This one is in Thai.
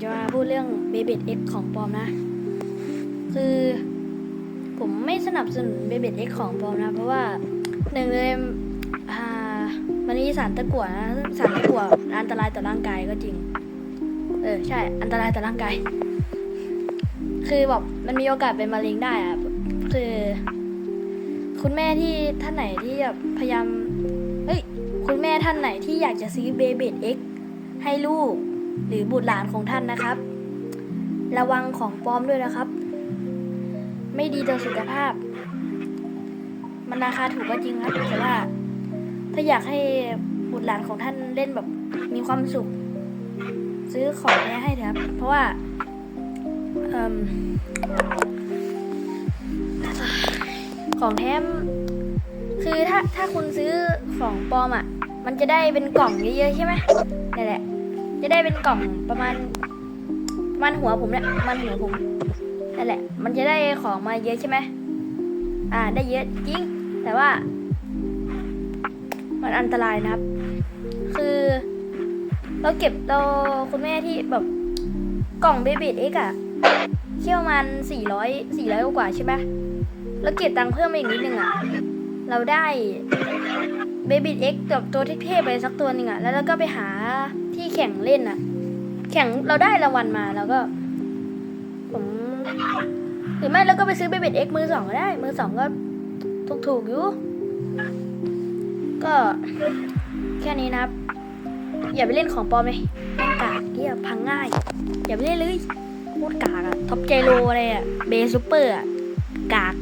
จะมาพูดเรื่องเบเบดเอ็กของปลอมนะ คือผมไม่สนับสนุนเบเบดเอ็กของปลอมนะ เพราะว่าหนึ่งเลยมันมีสารตะกั่วนะสารตะกั่วอันตรายต่อร่างกายก็จริง เออใช่ อันตรายต่อร่างกาย คือแบบมันมีโอกาสเป็นมะเร็งได้อะคือ คุณแม่ที่ท่านไหนที่แบบพยายามเฮ้ย คุณแม่ท่านไหนที่อยากจะซื้อเบเบดเอ็กให้ลูก หรือบุตรหลานของท่านนะครับ ระวังของปลอมด้วยนะครับ ไม่ดีต่อสุขภาพ มันราคาถูกก็จริงครับแต่ว่า ถ้าอยากให้บุตรหลานของท่านเล่นแบบมีความสุข ซื้อของแท้ให้เถอะครับ เพราะว่าอของแท้มคือถ้าถ้าคุณซื้อของปลอมอะ มันจะได้เป็นกล่องเยอะๆใช่ไหมนี่นแหละ จะได้เป็นกล่องประมาณประมาณหัวผมเนี่ยประมาณหัวผมนั่นแหละ มันจะได้ของมาเยอะใช่ไหมอ่า ได้เยอะจริง แต่ว่า มันอันตรายนะครับ คือ เราเก็บเราคุณแม่ที่แบบกล่องเบบีเอ็กอะเที่ยวมันสี่ร้อยสี่ร้อยกว่าใช่ไหมแล้วเก็บตังค์เพิ่มมาอีกนิดนึงอะเราได้ เบบีเอ็กกับตัวเทพๆไปสักตัวหนึ่งอะแล้วเราก็ไปหาที่แข่งเล่นอะแข่งเราได้รางวัลมาแล้วก็ผมหรือไม่เราก็ไปซื้อเบบีเอ็กมือสองก็ได้ มือสองก็ถูกๆอยู่ ก็แค่นี้นะครับ อย่าไปเล่นของปลอมเลยกากเหียพังง่าย อย่าไปเล่นเลยโคตรกากอะท็อปเจโรอะไรอะเบสซูเปอร์อะกาก